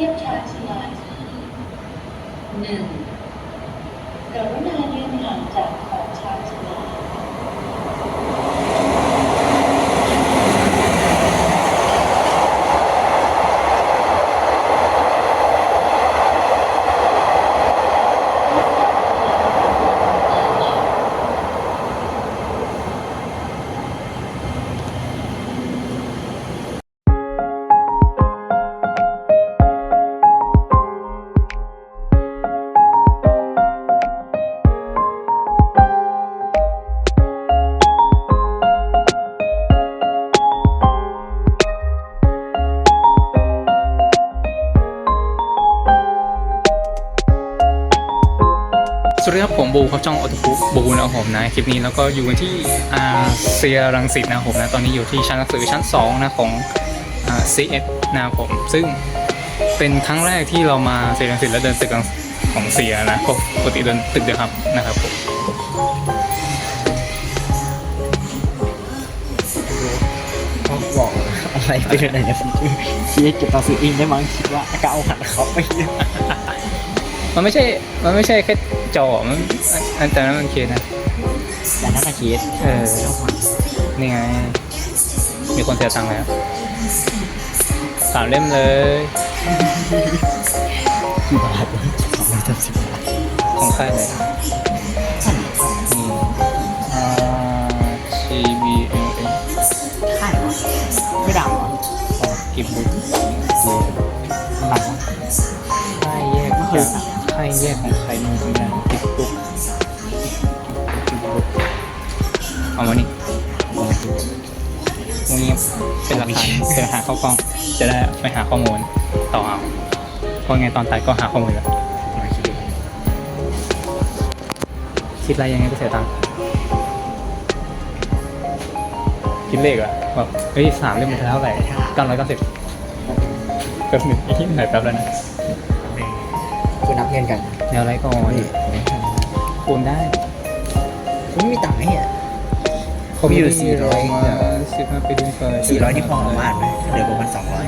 ทียบชาญฉลาดหนึ่งกรุณายืนห่างจากุ๊บบูนะผมนะคลิปนี้แล้วก็อยู่กันที่อาเซียรังสิตนะผมนะตอนนี้อยู่ที่ชั้นหนังสือชั้น2นะของอ่า CS นะผม ซึ่งเป็นครั้งแรกที่เรามาเซียรังสิตแล้วเดินตึกของเซียนะปกติเดินตึกเดียวครับนะครับผมบอกอะไรไปไหนเนี่ยชี้ให้เก็บตังค์ซื้อเองได้มั้งคิดว่าก็เอาหันเขาไปเมันไม่ใช่ มันไม่ใช่แค่จอมันอันแต่นั้นมันเคสนะ แต่นั่นอะเคสเออ นี่ไง มีคนเสียตังค์แล้วสามเล่มเลยกี่บาทวะสองร้อยสามสิบบาทของค่ายเลยนี่อ่า CBL ค่ายวะไม่ดังวะออกกิบบุ๊กมันดังวะค่ายแยกจากค่ายแยกของใครมันเป็นการกิบบุ๊กกิบบุ๊กเอามานี่ตรงนี้เป็นหลักฐานเป็นหาข้ากล้อง จะได้ไปหาข้อมูลต่อเอาเพราะไงตอนตายก็หาข้อมูลแล้วคิดอะไรยังไงก็เสียตังค์คิดเลขอะแบบเฮ้ยสามเล่มมันเท่าไหร่เก้าร้อยเก้าสิบเกือบหนึ่งอีกหน่อยแป๊บแล้วนะ คือนับเงินกันแนวไรก่อนนี่ไม่ทันคูณได้ผมไม่มีตังค์ให้อะผมอยู่400มาสิบห้าปีขึ้นไปสี่ร้อยที่พอกลับบ้านไหมเหลือประมาณสองร้อย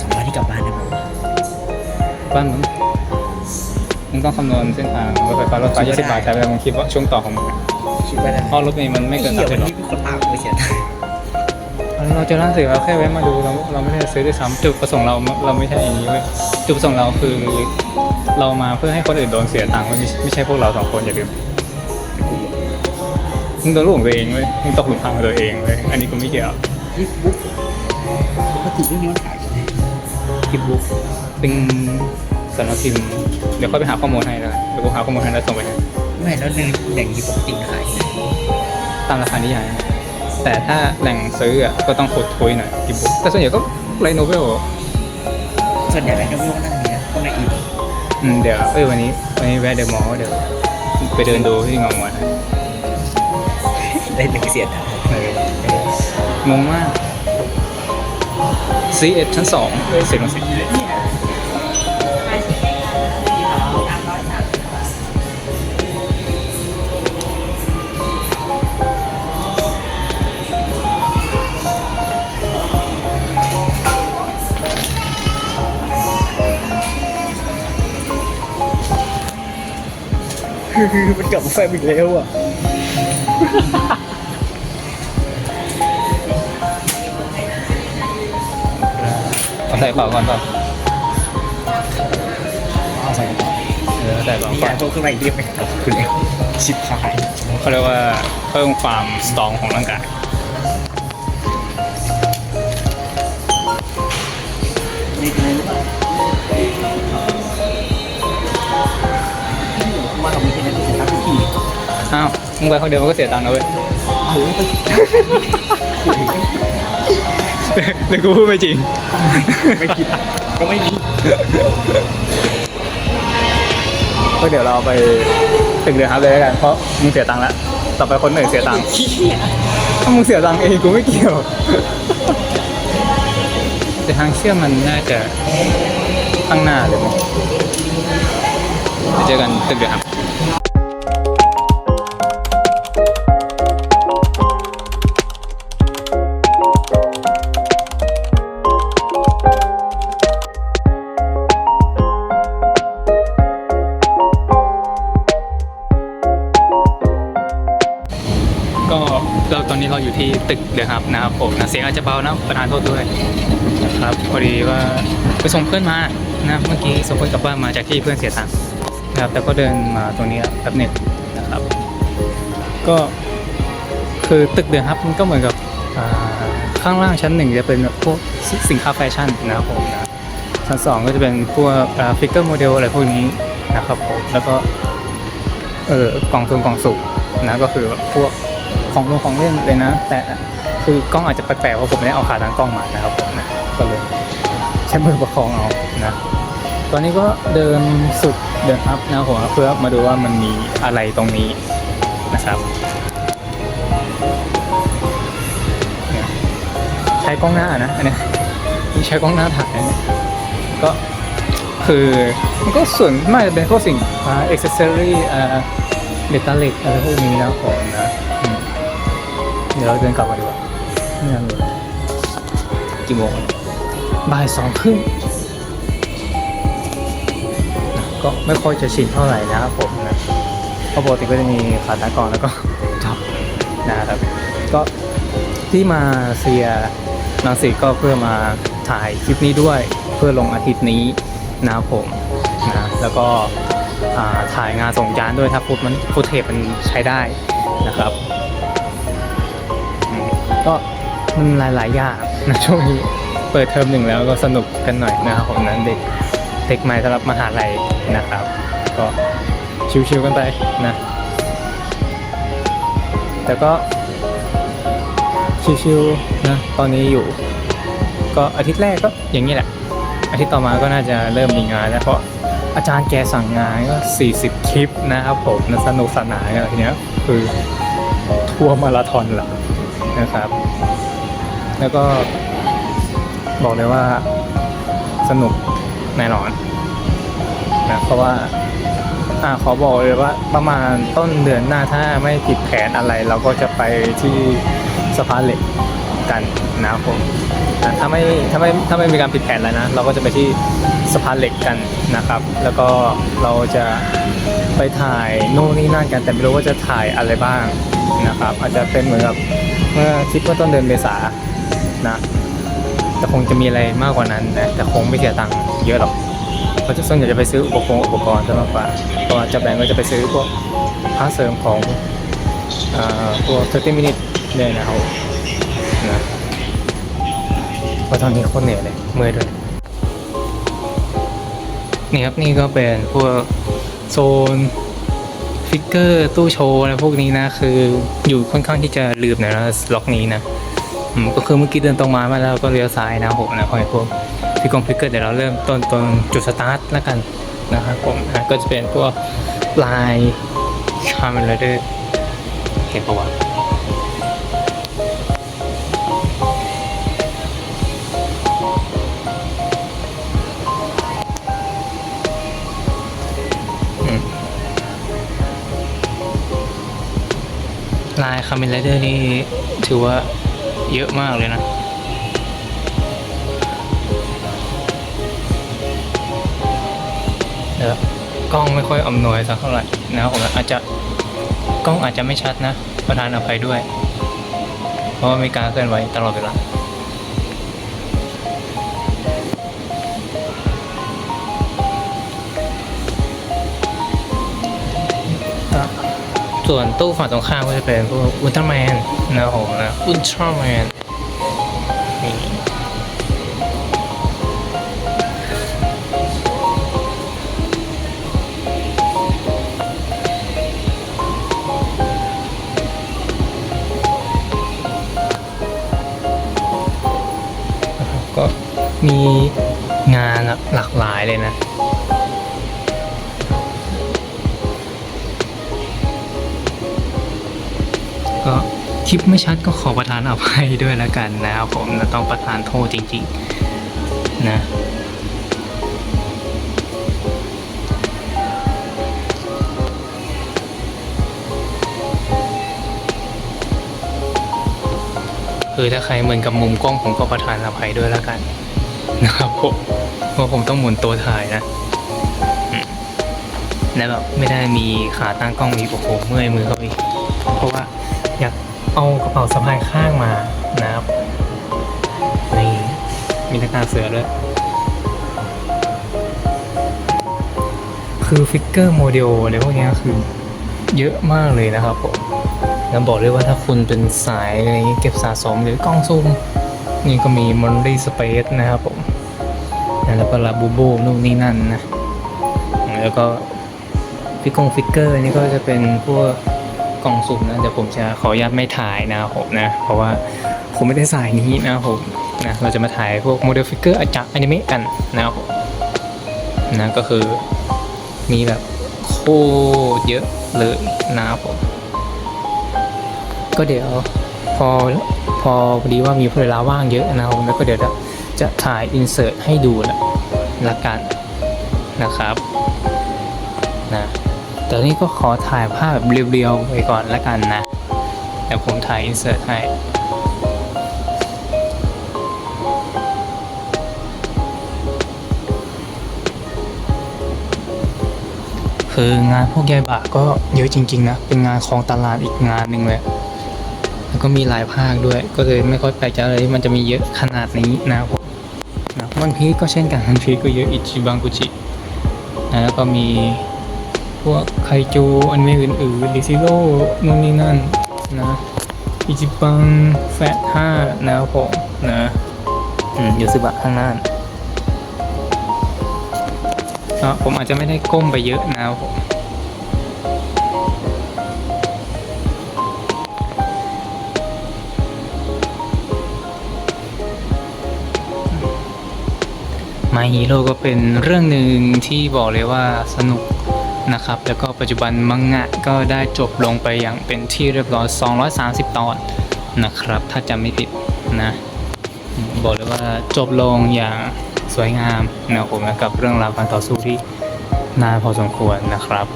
สองร้อยที่กลับบ้านนะผมบ้านมึงมึงต้องคำนวณเส้นทางรถไฟฟ้ารถไฟยี่สิบบาทใช้ไปมึงคิดว่าช่วงต่อของมึงอะคิดว่าได้เพราะรถเมล์มันไม่เกินเกี่สายมวสิบหรอกวันนี้มีคนพาผมไปเสียตังค์เราเจอร้านสื่อเราแค่แวะมาดูเราเราไม่ได้ซื้อด้วยซ้ำจุดประสงค์เราเราไม่ใช่อย่างนี้เว้ยจุดประสงค์เราคือ เรามาเพื่อให้คนอื่นโดนเสียตังค์ไม่ใช่ไม่ใช่พวกเราสองคนอย่าลืมมึงโดนลูกของตัวเองเว้ยมึงตกหลุมพรางของตัวเองเว้ยอันนี้กูไม่เกี่ยวนี่บุ๊กปกติเรื่องนี้มันขายยังไงคลิปบุ๊กเป็นสำนักพิมพ์เดี๋ยวค่อยไปหาข้อมูลให้แล้วกันเดี๋ยวกูหาข้อมูลให้แล้วส่งไปให้ไม่แล้วหนึ่งอย่างนี้ปกติขายยังไงตามราคานิยายแต่ถ้าแหล่งซื้ออะก็ต้องขุดคุยหน่อยคลิปบุ๊กแต่ส่วนใหญ่ก็ไลท์โนเวลส่วนใหญ่แล้วจะไม่ อืมเดี๋ยวเอ้ยวันนี้วันนี้แวะเดอะมอลล์เดี๋ยวไปเดินดูที่งองวันได้หนึ่งเสียดายเอองงมาก CS ชั้นสองเสียงสิ มันกลับมาแฟมอีกแล้วอะ เอาใส่เป่าก่อนเปล่าเอาใส่ต่อเออใส่เป่านี่ก่ไงอนพวกขึ้นมาอีกเรียกไม่กลับขึ้นเลยชิบหายเขาเรียกว่าเพิ่มความสตรองของร่างกายนี่คือ มึงไปคนเดียวมันก็เสียตังค์นะเว้ยเอาไปเดี๋ยวกูพูดไม่จริง ไม่คิดก็ไม่มีก็เดี๋ยวเราไปตึกเดือนครับเลยแล้วกันเพราะมึงเสียตังค์แล้วต่อไปคนอื่นเสียตังค์ขี้เกียจถ้ามึงเสียตังค์เองกูไม่เกี่ยว แต่ทางเชื่อมมันน่าจะข้างหน้าเลยมั้งไปเจอกันตึกเดือนครับ ตึกเดือครับนะครับผมนะเสียงอาจจะเบานะประธานโทษด้วยนะครับพอดีว่าไปส่งเพื่อนมานะเมื่อกี้ส่งเพื่อนกลับบ้านมาจากที่เพื่อนเสียตังค์นะครับแต่ก็เดินมาตรงนี้แป๊บหนึ่งนะครับ ก็คือตึกเดือครับมันก็เหมือนกับข้างล่างชั้นหนึ่งจะเป็นพวกสินค้าแฟชั่นนะครับผมนะชั้นสองก็จะเป็นพวกฟิกเกอร์โมเดลอะไรพวกนี้นะครับผมแล้วก็เออกล่องซุมกล่องสุกนะก็คือพวก ของลงของเล่นเลยนะ แต่คือกล้องอาจจะแปลกๆเพราะผมไม่ได้เอาขาตั้งกล้องมานะครับนะก็เลยใช้มือประคองเอานะตอนนี้ก็เดินสุดเดินอัพนะครับผมเพื่อมาดูว่ามันมีอะไรตรงนี้นะครับใช้กล้องหน้านะอันนี้ใช้กล้องหน้าถ่ายก็คือมันก็ส่วนมากจะเป็นพวกสิ่งอ่าอ็อกเซอรี่อ่าเมทัลลิกอะไรพวกนี้นะผมนะ ดี๋ยวเราเดินกลับมาดีกว่าไม่นานเลยกี่โมงแล้วบ่ายสองครึ่งนะก็ไม่ค่อยจะชินเท่าไหร่นะครับผมนะเพราะปกติก็จะมีขาตากรแล้วก็ท็อปนะครับ ก็ที่มาเซียนังสีก็เพื่อมาถ่ายคลิปนี้ด้วย เพื่อลงอาทิตย์นี้นะครับผมนะแล้วก็อ่าถ่ายงานส่งจานด้วยถ้าฟุตมันฟุตเทปมันใช้ได้นะครับอืม ก็มันหลาย ๆ อย่างนะช่วงนี้เปิดเทอมหนึ่งแล้วก็สนุกกันหน่อยนะครับผมนั้นเด็กเด็กใหม่สำหรับมหาลัยนะครับ ก็ชิวๆกันไปนะ แต่ก็ชิวๆนะตอนนี้อยู่ ก็อาทิตย์แรกก็อย่างนี้แหละ อาทิตย์ต่อมาก็น่าจะเริ่มมีงานแล้วเพราะอาจารย์แกสั่งงานก็ 40 คลิปนะครับผมนะสนุกสนานอะไรเนี้ยคือทัวร์มาราธอนหละ นะครับ แล้วก็บอกเลยว่าสนุกแน่นอนนะเพราะว่าอ่าขอบอกเลยว่าประมาณต้นเดือนหน้าถ้าไม่ผิดแผนอะไร เราก็จะไปที่สะพานเหล็กกันนะครับผมอะถ้าไม่ถ้าไม่ถ้าไม่มีการผิดแผนอะไรนะ เราก็จะไปที่สะพานเหล็กกันนะครับ แล้วก็เราจะไปถ่ายโน่นนี่นั่นกันแต่ไม่รู้ว่าจะถ่ายอะไรบ้างนะครับ อาจจะเป็นเหมือนกับ เมื่อคลิปเมื่อต้นเดือนเมษานะ แต่คงจะมีอะไรมากกว่านั้นนะ แต่คงไม่เสียตังค์เยอะหรอกเพราะจะส่วนใหญ่จะไปซื้ออุปกรณ์อุปกรณ์ซะมากกว่าเพราะจะแบ่งก็จะไปซื้อพวกพาร์ทเสริมของอ่าพว30 minute เนี่ยนะครับนะเพราะตอนนี้โคตรเหนื่อยเลยเมื่อยด้วยนี่ครับนี่ก็เป็นพวกโซน ฟิกเกอร์ตู้โชว์อะไรพวกนี้นะ คืออยู่ค่อนข้างที่จะลืมหน่อยนะล็อกนี้นะก็คือเมื่อกี้เดินตรงมามาแล้วก็เลี้ยวซ้ายนะผมนะพอยพวกฟิกกงฟิกเกอร์เดี๋ยวเราเริ่มต้นตรงจุดสตาร์ทแล้วกันนะครับผมก็จะเป็นพวกลายคาร์เมลเดอร์เห็นปะวะ ลายคาเมนไรเดอร์นี่ถือว่าเยอะมากเลยนะเดี๋ยวกล้องไม่ค่อยอำนวยสักเท่าไหร่นะผมอาจจะกล้องอาจจะไม่ชัดนะ ประธานอภัยด้วย เพราะว่ามีการเคลื่อนไหวตลอดเวลา ส่วนตู้ฝั่งตรงข้ามก็จะเป็นพวกอุลตร้าแมนนะครับผมนะอุลตร้าแมน ไม่ชัดก็ขอประทานอภัยด้วยแล้วกันนะครับผมนะต้องประทานโทษจริงๆนะคือถ้าใครเหมือนกับมุมกล้องผมก็ประทานอภัยด้วยแล้วกันนะครับผมเพราะผมต้องหมุนตัวถ่ายนะแล้วแบบไม่ได้มีขาตั้งกล้องมีโอ้โหเมื่อยมือเขาอีกเพราะว่าอยาก เอากระเป๋าสะพายข้างมานะครับนี่มีตะกร้าเสือด้วย คือฟิกเกอร์โมเดลอะไรพวกนี้คือเยอะมากเลยนะครับผมแล้วบอกเลยว่าถ้าคุณเป็นสายอะไรอย่างงี้เก็บสะสมหรือกล้องซูม นี่ก็มีมอนรีสเปซนะครับผม แล้วก็ลาบูบูนู่นนี่นั่นนะ แล้วก็ฟิกกงฟิกเกอร์นี่ก็จะเป็นพวก กล่องสุ่มนะเดี๋ยวผมจะขออนุญาตไม่ถ่ายนะครับผมนะ เพราะว่าผมไม่ได้สายนี้นะครับผมนะเราจะมาถ่ายพวกโมเดลฟิกเกอร์จากอนิเมะกันนะครับผมนะก็คือมีแบบโคตรเยอะเลยนะครับผมก็เดี๋ยวพอพอพอดีว่ามีเวลาว่างเยอะนะครับผมแล้วก็เดี๋ยวจะจะถ่ายอินเสิร์ตให้ดูละละกันนะครับนะ แต่นี่ก็ขอถ่ายภาพแบบเรียวๆไปก่อนละกันนะเดี๋ยวผมถ่ายอินเสิร์ตให้คืองานพวกยายบะก็เยอะจริง ๆ นะ เป็นงานของตลาดอีกงานหนึ่งเลยแล้วก็มีหลายภาคด้วย ก็เลยไม่ค่อยแปลกใจเลยที่มันจะมีเยอะขนาดนี้นะครับผมนะวันพีก็เช่นกันวันพีก็เยอะอิจิบังกุจินะแล้วก็มี พวกไคจูอันเมะอื่นๆดิซิโร่นู่นนี่นั่นนะอิจิบังแฟตห้านะครับผมนะอืมยูซึบะข้างหน้าก็ผมอาจจะไม่ได้ก้มไปเยอะนะครับผมมาฮีโร่ก็เป็นเรื่องหนึ่งที่บอกเลยว่าสนุก นะครับ แล้วก็ปัจจุบันมังงะก็ได้จบลงไปอย่างเป็นที่เรียบร้อย 230 ตอนนะครับ ถ้าจำไม่ผิดนะ บอกเลยว่าจบลงอย่างสวยงามนะครับผมนะกับเรื่องราวการต่อสู้ที่นานพอสมควรนะครับ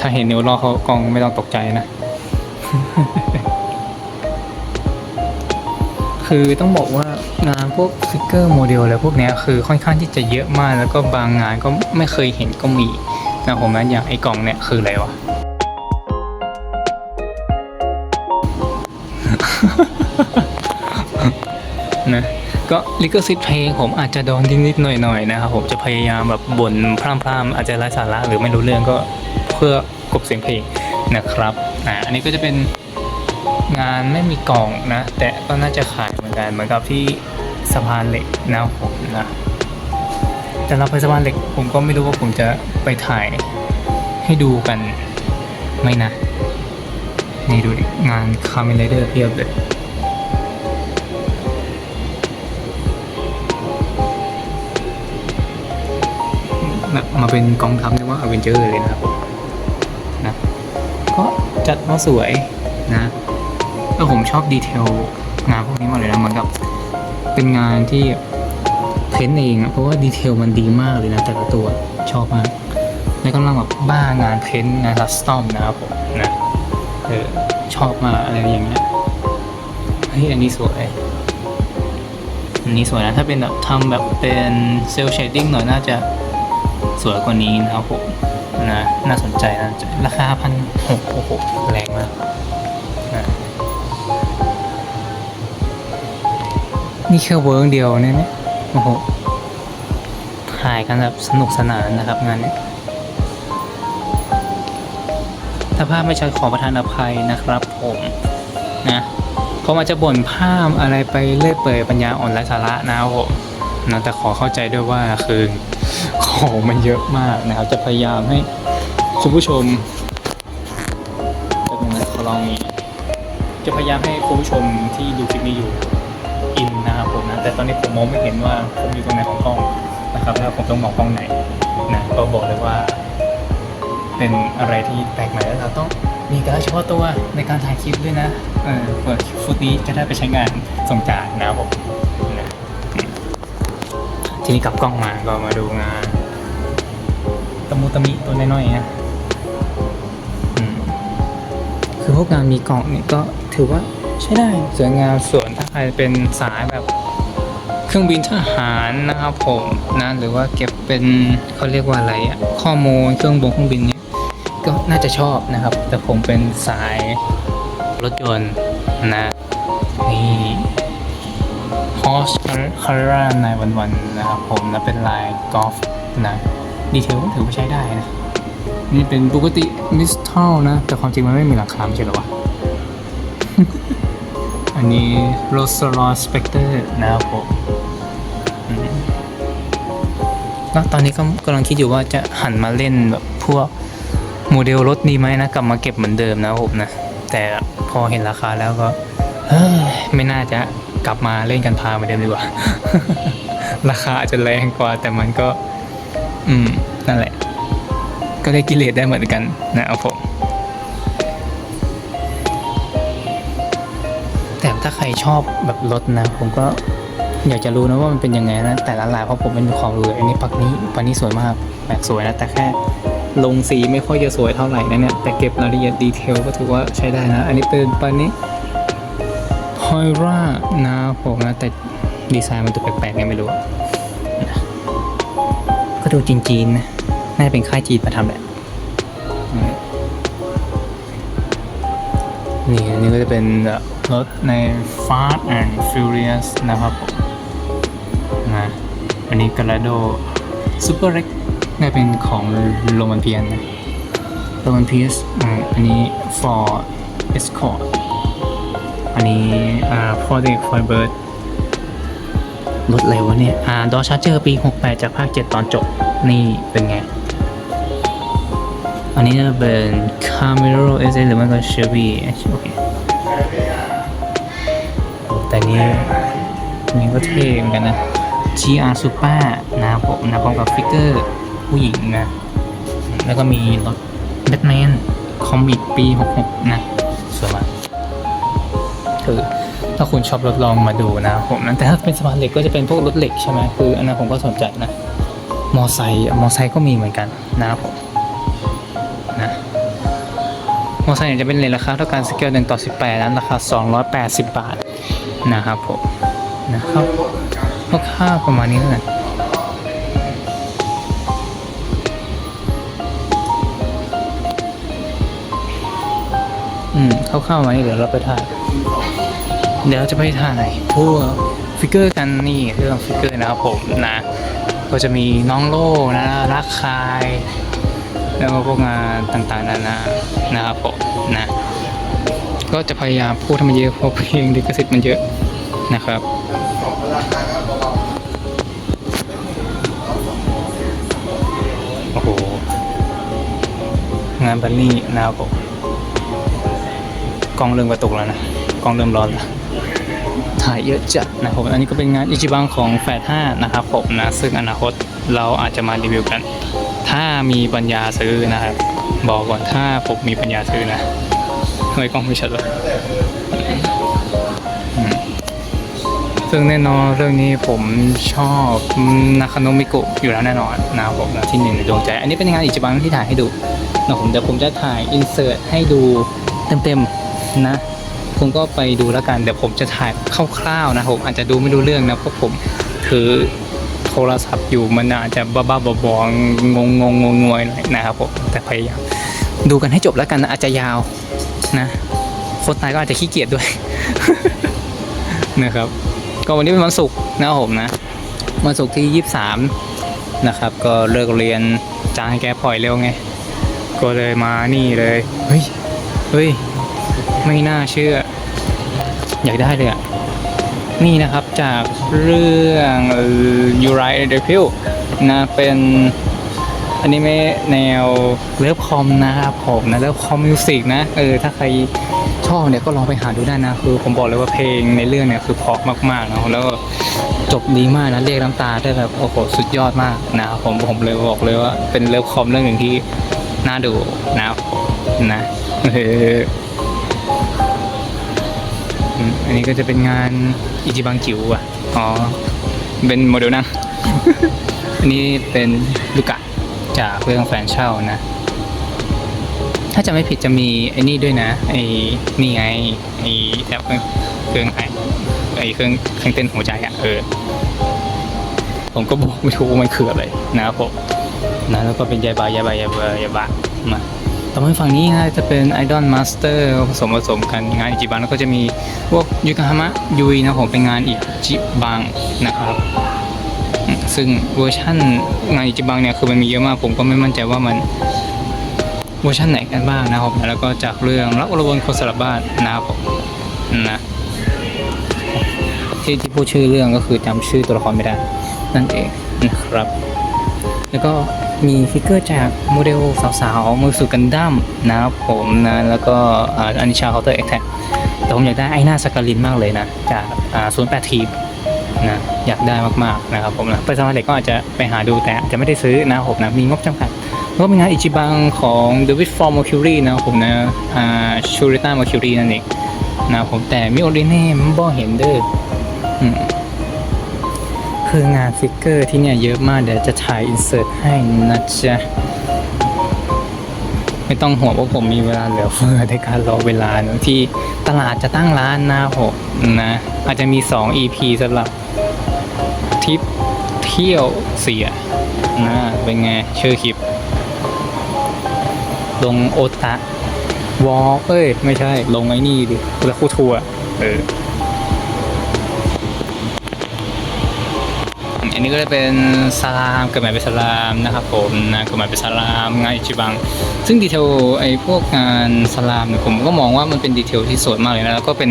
ถ้าเห็นนิ้วลอเขากองไม่ต้องตกใจนะ คือต้องบอกว่างานพวกฟิกเกอร์โมเดลอะไรพวกนี้คือค่อนข้างที่จะเยอะมากแล้วก็บางงานก็ไม่เคยเห็นก็มี นะผมนั้นอย่างไอ้กล่องเนี่ยคืออะไรวะ นะก็ลิขสิทธิ์เพลงผมอาจจะโดนนิดๆหน่อยๆนะครับผมจะพยายามแบบบ่นพร่ำๆอาจจะไร้สาระหรือไม่รู้เรื่องก็เพื่อกลบเสียงเพลงนะครับอ่าอันนี้ก็จะเป็นงานไม่มีกล่องนะ แต่ก็น่าจะขายเหมือนกันเหมือนกับที่สะพานเหล็กนะครับผมนะ แต่เราไปสะพานเหล็กผมก็ไม่รู้ว่าผมจะไปถ่ายให้ดูกันไหมนะ นี่ดูดิงานคาร์เมนไรเดอร์เพียบเลยแบบมาเป็นกองทัพเรียกว่าอเวนเจอร์เลยนะครับนะก็จัดมาสวยนะแล้วผมชอบดีเทลงานพวกนี้มากเลยนะเหมือนกับเป็นงานที่ เพ้นท์เองอะเพราะว่าดีเทลมันดีมากเลยนะแต่ละตัวชอบมากแล้วกำลังแบบบ้างานเพ้นท์งานคัสตอมนะครับผมนะเออชอบมากอะไรอย่างเงี้ยเฮ้ยอันนี้สวยอันนี้สวยนะถ้าเป็นแบบทำแบบเป็นเซลล์เชดดิ้งหน่อยน่าจะสวยกว่านี้นะครับผมนะน่าสนใจนะราคาพันหกโอ้โหแรงมากนะนี่แค่เวิร์กเดียวเนี่ยนะ โอ้โหถ่ายกันแบบสนุกสนานนะครับงานนี้ถ้าภาพไม่ชัดขอประทานอภัยนะครับผมนะผมอาจจะบ่นภาพอะไรไปเรื่อยเปื่อยปัญญาอ่อนไร้สาระนะครับผมนะแต่ขอเข้าใจด้วยว่าคือของมันเยอะมากนะครับ จะพยายามให้คุณผู้ชมจะเป็นไงขอลองนี้จะพยายามให้คุณผู้ชมที่ดูคลิปนี้อยู่ แต่ตอนนี้ผมมองไม่เห็นว่าผมอยู่ตรงไหนของกล้องนะครับแล้วผมต้องมองกล้องไหนนะก็บอกเลยว่า เป็นอะไรที่แปลกใหม่แล้วเราต้องมีการเฉพาะตัวในการถ่ายคลิปด้วยนะเออเปิดฟุตนี้จะได้ไปใช้งานส่งจายนะครับผมนะทีนี้กลับกล้องมาก็มาดูงานตะมูตะมิตัวน้อยๆนะคือพวกงานมีกล่องนี่ก็ถือว่าใช้ได้สวยงามส่วนถ้าใครเป็นสายแบบ เครื่องบินทหารนะครับผมนะหรือว่าเก็บเป็นเขาเรียกว่าอะไรอะข้อมูลเครื่องบงเครื่องบินเนี่ยก็น่าจะชอบนะครับ แต่ผมเป็นสายรถยนต์นะนี่ Horse Carrera ในวันๆนะครับผมนะเป็นลายกอล์ฟนะดีเทลก็ถือว่าใช้ได้นะ นี่เป็นปกติมิสทัลนะ แต่ความจริงมันไม่มีหลังคาไม่ใช่หรอวะ อันนี้ Rolls Royce Spectre นะครับผม แล้วตอนนี้ก็กำลังคิดอยู่ว่าจะหันมาเล่นแบบพวกโมเดลรถดีไหมนะกลับมาเก็บเหมือนเดิมนะผมนะ แต่พอเห็นราคาแล้วก็ไม่น่าจะกลับมาเล่นกันพาเหมือนเดิมดีกว่า ราคาอาจจะแรงกว่า แต่มันก็ อืม นั่นแหละ ก็ได้กิเลสได้เหมือนกันนะครับผมแต่ถ้าใครชอบแบบรถนะ ผมก็ อยากจะรู้นะว่ามันเป็นยังไงนะแต่ละลายเพราะผมไม่มีความรู้อันนี้ปักนี้ปักนี้สวยมากแบกสวยนะแต่แค่ลงสีไม่ค่อยจะสวยเท่าไหร่นะเนี่ยแต่เก็บรายละเอียดดีเทลก็ถือว่าใช้ได้นะ อันนี้เป็นปันนี้พอยรานะผมนะแต่ดีไซน์มันดูแปลกๆไงไม่รู้ก็ดูจีนๆนะน่าจะเป็นค่ายจีนมาทำแหละนี่อันนี้ก็จะเป็นรถใน Fast and Furious นะครับผมะ อันนี้ Gallardo Super Rex น่าเป็นของโรมันเพียนนะโรมันเพียสอ่าอันนี้ for Escort อันนี้อ่า Project Firebird รถอะไรวะเนี่ย อ่า ดอชาร์เจอร์ปี 68 จากภาค 7 ตอนจบ นี่เป็นไง อันนี้จะเป็น Camaro S หรือไม่ก็ Chevy โอเคแต่นี้นี่ก็เท่เหมือนกันนะ GR Super นะครับผมนะพร้อมกับฟิกเกอร์ผู้หญิงนะ แล้วก็มีรถแบทแมนคอมิกปี 66 นะสวยมากคือถ้าคุณชอบรถลองมาดูนะผมนะแต่ถ้าเป็นสมาร์ทเหล็กก็จะเป็นพวกรถเหล็กใช่ไหมคืออันนั้นผมก็สนใจนะ มอไซค์มอไซค์ก็มีเหมือนกันนะครับผมนะมอไซค์จะเป็นเลนราคาเท่ากันสเกล1ต่อ 18 นั้นราคา 280 บาทนะครับผมนะครับ คร่าวๆประมาณนี้แล้วกันอืมคร่าวๆมานี้เดี๋ยวเราไปถ่าย เดี๋ยวเราจะไปถ่ายพวกฟิกเกอร์กันนี่เรื่องฟิกเกอร์นะครับผมนะ ก็จะมีน้องโล่นะรักคาย แล้วก็พวกงานต่างๆนานานะครับผมนะ ก็จะพยายามพูดให้มันเยอะเพราะเพลงดิกสิทธิ์มันเยอะนะครับ งานบันนี่นะครับผมกล้องเริ่มกระตุกแล้วนะกล้องเริ่มร้อนแล้วถ่ายเยอะจัดนะผมอันนี้ก็เป็นงานอิจิบังของแฟด5นะครับผมนะซึ่งอนาคตเราอาจจะมารีวิวกัน ถ้ามีปัญญาซื้อนะครับ บอกก่อนถ้าผมมีปัญญาซื้อนะทำไมกล้องไม่ชัดวะอืมซึ่งแน่นอนเรื่องนี้ผมชอบนาคาโนมิโกะอยู่แล้วแน่นอนนะครับผมนะที่หนึ่งในดวงใจ อันนี้เป็นงานอิจิบังที่ถ่ายให้ดู นะผมเดี๋ยวผมจะถ่ายอินเสิร์ตให้ดูเต็มๆนะคุณก็ไปดูแล้วกันเดี๋ยวผมจะถ่ายคร่าวๆนะผมอาจจะดูไม่รู้เรื่องนะเพราะผมถือโทรศัพท์อยู่มันอาจจะบ้าๆบอๆงงงงงงวยหน่อยนะครับผมแต่พยายามดูกันให้จบแล้วกันนะอาจจะยาวนะคนตายก็อาจจะขี้เกียจด้วยนะครับ ก็วันนี้เป็นวันศุกร์นะครับผมนะวันศุกร์ที่ 23 นะครับ ก็เลิกเรียนจ้างให้แกปล่อยเร็วไง ก็เลยมานี่เลย เฮ้ย เฮ้ย ไม่น่าเชื่อ อยากได้เลยอะนี่นะครับจากเรื่องยูไรเดพิลนะเป็นอนิเมะแนวเลิฟคอมนะครับผมนะเลิฟคอมมิวสิกนะเออถ้าใครชอบเนี่ยก็ลองไปหาดูได้นะ คือผมบอกเลยว่าเพลงในเรื่องเนี่ยคือเพราะมากๆนะแล้วก็จบดีมากนะเรียกน้ำตาได้แบบโอ้โหสุดยอดมากนะครับผมผมเลยบอกเลยว่าเป็นเลิฟคอมเรื่องหนึ่งที่ น่าดูนะนะอันนี้ก็จะเป็นงานอิจิบังจิ๋วอะ อ๋อ เป็นโมเดลนั่ง อันนี้เป็นลูกะจากเรื่องแฟนเช่านะ ถ้าจะไม่ผิดจะมีไอ้นี่ด้วยนะ ไอ้นี่ไง ไอ้แบบเครื่องไอ้ไอ้เครื่องเครื่องเต้นหัวใจอะ เออ ผมก็บอกไม่ถูกว่ามันคืออะไรนะครับผม นะแล้วก็เป็นยายบายยายบายยายบายายบามาต่อมาฝั่งนี้นะจะเป็นไอดอลมาสเตอร์ผสมผสมกันงานอิจิบังแล้วก็จะมีพวกยูกาฮามะยุยนะผมเป็นงานอิจิบังนะครับ ซึ่งเวอร์ชั่นงานอิจิบังเนี่ยคือมันมีเยอะมากผมก็ไม่มั่นใจว่ามันเวอร์ชันไหนกันบ้างนะครับ แล้วก็จากเรื่องรักอรวนคนสลับบ้านนะครับผมนะที่ที่พูดชื่อเรื่องก็คือจำชื่อตัวละครไม่ได้ นั่นเองนะครับ แล้วก็ มีฟิกเกอร์จากโมเดลสาวๆมือสู่กันดั้มนะครับผมนะ แล้วก็อานิชาเคาน์เตอร์เอ็กแท็แต่ผมอยากได้ไอหน้าสกาลินมากเลยนะ จากศูนย์แปดทีนะอยากได้มากๆนะครับผมนะไปสมัครเด็กก็อาจจะไปหาดูแต่จะไม่ได้ซื้อนะครับผมนะมีงบจำกัดแล้วก็เป็นงานอิจิบังของ The w i t for Mercury นะครับผมนะอ่าชูริต้า Mercury นั่นเองนะครับผมแต่มิโอริเน่ไม่เห็นเด้ออืม คืองานฟิกเกอร์ที่เนี่ยเยอะมาก เดี๋ยวจะถ่ายอินเสิร์ตให้นะจ๊ะ ไม่ต้องห่วงว่าผมมีเวลาเหลือเฟือในการรอเวลาที่ตลาดจะตั้งร้านนะผมนะ อาจจะมี 2 EP สำหรับทริปเที่ยวเสียนะเป็นไงเชื่อคลิป ลงโอตะวอลเอ้ย ไม่ใช่ ลงไอ้นี่ดิแล้วคู่ทัวร์เออ นี้ก็จะเป็นสลามเกิดใหม่เป็นสลามนะครับผมนะเกิดใหม่เป็นสลามงานอิจิบัง ซึ่งดีเทลไอ้พวกงานสลามเนี่ยผมก็มองว่ามันเป็นดีเทลที่สวยมากเลยนะแล้วก็เป็น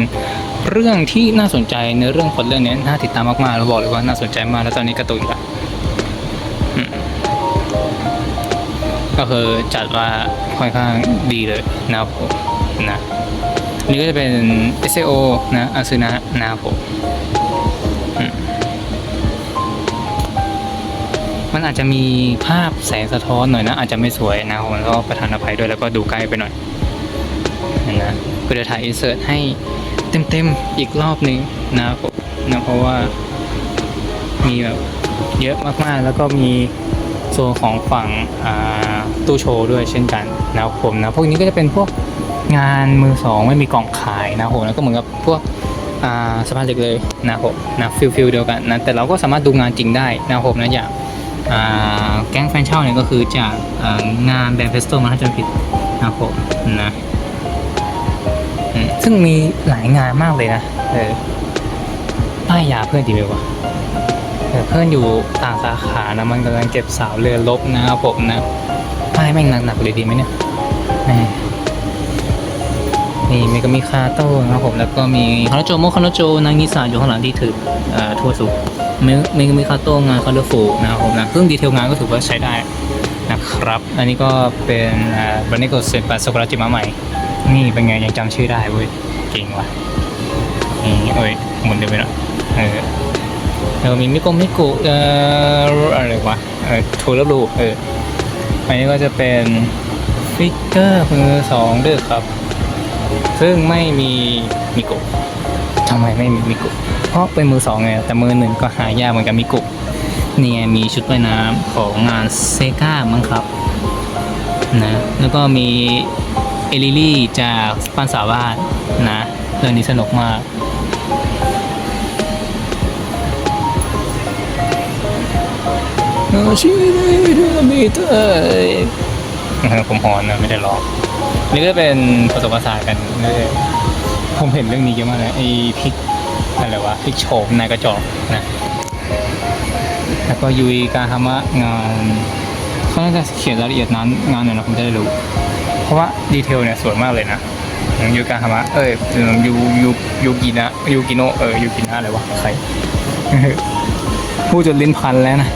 เรื่องที่น่าสนใจในเรื่องคนเรื่องนี้น่าติดตามมากๆแล้วบอกเลยว่าน่าสนใจมากแล้วตอนนี้กระตุนละอืมก็คือจัดว่าค่อนข้างดีเลยนะครับผมนะนนี่ก็จะเป็น SAO นะอาซึนะนะครับผม มันอาจจะมีภาพแสงสะท้อนหน่อยนะ อาจจะไม่สวยนะผมก็ประทานอภัยด้วยแล้วก็ดูใกล้ไปหน่อยนะก็จะถ่ายอินเสิร์ตให้เต็มๆอีกรอบนึงนะครับนะเพราะว่ามีแบบเยอะมากๆ แล้วก็มีโซนของฝั่งตู้โชว์ด้วยเช่นกันนะครับผมนะพวกนี้ก็จะเป็นพวกงานมือสองไม่มีกล่องขายนะครับผมแล้วก็เหมือนกับพวกอาสะพานเหล็กเลยนะครับผมนะฟิลฟิลเดียวกันนะแต่เราก็สามารถดูงานจริงได้นะครับผมนะอย่าง แก๊งแฟนเช่าเนี่ยก็คือจากงานแบรนด์เฟสโตมาถ้าจำผิดนะครับผมนะซึ่งมีหลายงานมากเลยนะเออป้ายยาเพื่อนดีไหมวะเพื่อนอยู่ต่างสาขานะมันกำลังเก็บสาวเรือลบนะครับผมนะป้ายแม่งหนักๆเลยดีไหมเนี่ยนี่มีก็มีคาโต้นะครับผมแล้วก็มีคาราโจโมคาราโจนางนิสาอยู่ข้างหลังที่ถือเอ่อทั่วสุก ไมีมีก็มีคาโต้งานคาร์ฟูนะครับผมนะซึ่งดีเทลงานก็ถือว่าใช้ได้นะครับ อันนี้ก็เป็นอ่าบันนี่ก็เซนปัสสกุระจิมะใหม่ นี่เป็นไงยังจำชื่อได้เว้ยเก่งว่ะนี่เอ้ยหมุนเดี๋ยวไปหน่อยเออแล้วมีมิโกมิโกเอ่ออะไรวะเออทูรลูเอออันนี้ก็จะเป็นฟิกเกอร์มือสองด้วยครับ ซึ่งไม่มีมิโกทำไมไม่มีมิโก เพราะเป็นมือสองไงแต่มือหนึ่งก็หายากเหมือนกับมิโกะนี่ไงมีชุดว่ายน้ำของงานเซกามั้งครับนะแล้วก็มีเอลิลี่จากปันสาวาสนะเรื่องนี้สนุกมากชีวิตมีเธอผมหอนนะไม่ได้ร้องนี่ก็เป็นผสมผสานกันเลยผมเห็นเรื่องนี้เยอะมากเลยไอ้พริก อะไรวะพิกโฉมนายกระจอกนะ แล้วก็ยุยกาฮามะงานเขาน่าจะเขียนรายละเอียดนั้นงานหน่อยนะผมจะได้รู้ เพราะว่าดีเทลเนี่ยสวยมากเลยนะย่างยูกาฮามะเอ้ยยูยูยูกินะยูกิโนเออยูกินะอะไรวะใครพูดจนลิ้นพันแล้วนะ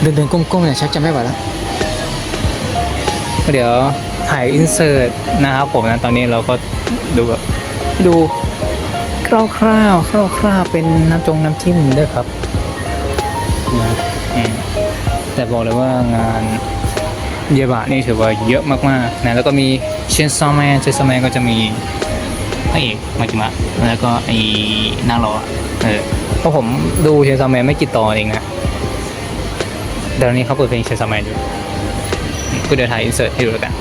เดินเดินๆก้มๆเนี่ยชักจะไม่ไหวแล้วเดี๋ยว ถ่ายอินเสิร์ตนะครับผมนะตอนนี้เราก็ดูแบบดูคร่าวๆคร่าวๆเป็นน้ำจงน้ำจิ้มด้วยครับนะแต่บอกเลยว่างานเยบะนี่ถือว่าเยอะมากๆนะแล้วก็มีเชนซอมแมนเชนซอมแมนก็จะมีพระเอกมาจิมะแล้วก็ไอ้นางรอเออเพราะผมดูเชนซอมแมนไม่กี่ตอนเองนะเดี๋ยวนี้เขาเปิดเพลงเชนซอมแมนอยู่ก็เดี๋ยวถ่ายอินเสิร์ตให้ดูแล้วกัน